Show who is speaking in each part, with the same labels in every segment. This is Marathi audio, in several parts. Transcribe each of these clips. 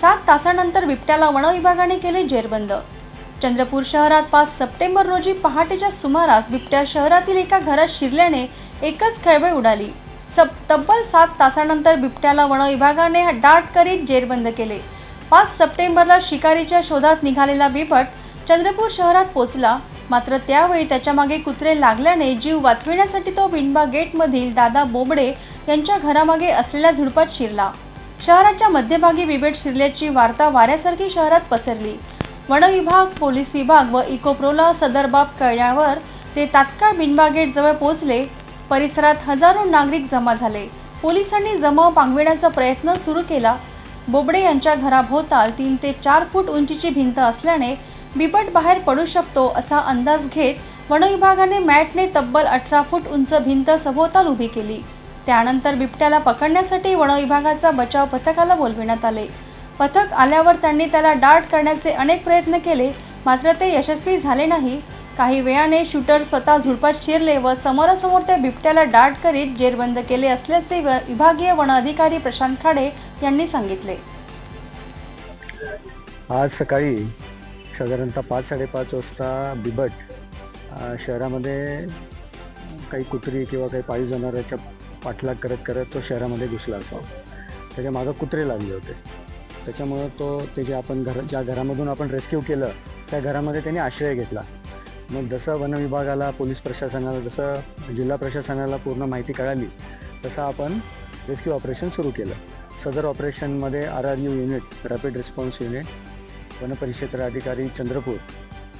Speaker 1: सात तासानंतर बिबट्याला वनविभागाने केले जेरबंद. चंद्रपूर शहरात पाच सप्टेंबर रोजी पहाटेच्या सुमारास बिबट्या शहरातील एका घरात शिरल्याने एकच खळबळ उडाली. सब तब्बल सात तासानंतर बिबट्याला वनविभागाने डाट करीत जेरबंद केले. पाच सप्टेंबरला शिकारीच्या शोधात निघालेला बिबट चंद्रपूर शहरात पोचला. मात्र त्यावेळी त्याच्यामागे कुत्रे लागल्याने जीव वाचविण्यासाठी तो बिंडबा गेटमधील दादा बोबडे यांच्या घरामागे असलेल्या झुडपात शिरला. शहराच्या मध्यभागी बिबेट शिरल्याची वार्ता वाऱ्यासारखी शहरात पसरली. वनविभाग पोलीस विभाग व इकोप्रोला सदर बाब कळल्यावर ते तात्काळ बिनबागेट जवळ पोहोचले. परिसरात हजारो नागरिक जमा झाले. पोलिसांनी जमाव पांगविण्याचा प्रयत्न सुरू केला. बोबडे यांच्या घराभोवताल तीन ते चार फूट उंचीची भिंत असल्याने बिबट बाहेर पडू शकतो असा अंदाज घेत वनविभागाने मॅटने तब्बल अठरा फूट उंच भिंत सभोवताल उभी केली. त्यानंतर बिबट्याला पकडण्यासाठी वनविभागाचा बचाव पथकाला बोलविण्यात आले. पथक आल्यावर त्यांनी त्याला डाट करण्याचे अनेक प्रयत्न केले मात्र ते यशस्वी झाले नाही. काही वेळाने शूटर स्वतः झुडपात शिरले व समोरासमोर त्या बिबट्याला डाट करीत जेरबंद केले असल्याचे व- विभागीय वन अधिकारी प्रशांत खाडे यांनी सांगितले.
Speaker 2: आज सकाळी साधारणतः पाच साडेपाच वाजता बिबट शहरामध्ये काही कुत्री किंवा काही पाळीव जनावरांच्या पाठलाग करत करत तो शहरामध्ये घुसला असावा. त्याच्या मागं कुत्रे लागले होते. त्याच्यामुळं तो ते जे आपण घर ज्या घरामधून आपण रेस्क्यू केलं त्या घरामध्ये त्यांनी आश्रय घेतला. मग जसं वनविभागाला पोलीस प्रशासनाला जसं जिल्हा प्रशासनाला पूर्ण माहिती कळाली तसं आपण रेस्क्यू ऑपरेशन सुरू केलं. सदर ऑपरेशनमध्ये R R U unit rapid response unit वनपरिक्षेत्र अधिकारी चंद्रपूर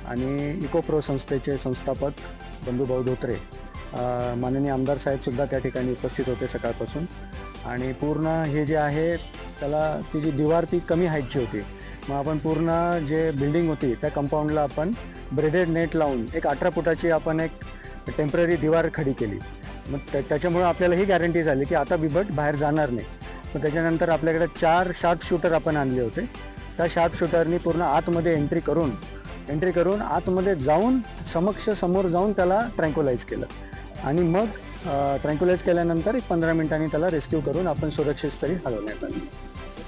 Speaker 2: आणि इकोप्रो संस्थेचे संस्थापक बंधुभाऊ धोत्रे माननीय आमदार साहेबसुद्धा त्या ठिकाणी उपस्थित होते सकाळपासून. आणि पूर्ण हे जे आहे त्याला ती जी दिवार ती कमी हाईटची होती. मग आपण पूर्ण जे बिल्डिंग होती त्या कंपाऊंडला आपण ब्रेडेड नेट लावून एक अठरा फुटाची आपण एक टेंपररी दिवार खडी केली. मग त्या त्याच्यामुळं आपल्याला ही गॅरंटी झाली की आता बिबट बाहेर जाणार नाही. मग त्याच्यानंतर आपल्याकडे चार शार्प शूटर आपण आणले होते. त्या शार्प शूटरनी पूर्ण आतमध्ये एंट्री करून एंट्री करून आतमध्ये जाऊन समक्ष समोर जाऊन त्याला ट्रँक्युलाइज केलं. आणि मग ट्रँक्युलाइज केल्यानंतर एक पंधरा मिनिटांनी त्याला रेस्क्यू करून आपण सुरक्षित स्थळी हलवण्यात आलं.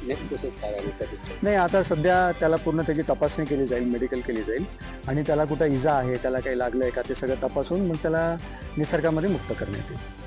Speaker 3: नेक्स्ट प्रोसेस काय आहे?
Speaker 2: नाही आता सध्या त्याला पूर्ण त्याची तपासणी केली जाईल मेडिकल केली जाईल. आणि त्याला कुठं इजा आहे त्याला काही लागलं आहे का ते सगळं तपासून मग त्याला निसर्गामध्ये मुक्त करण्यात येईल.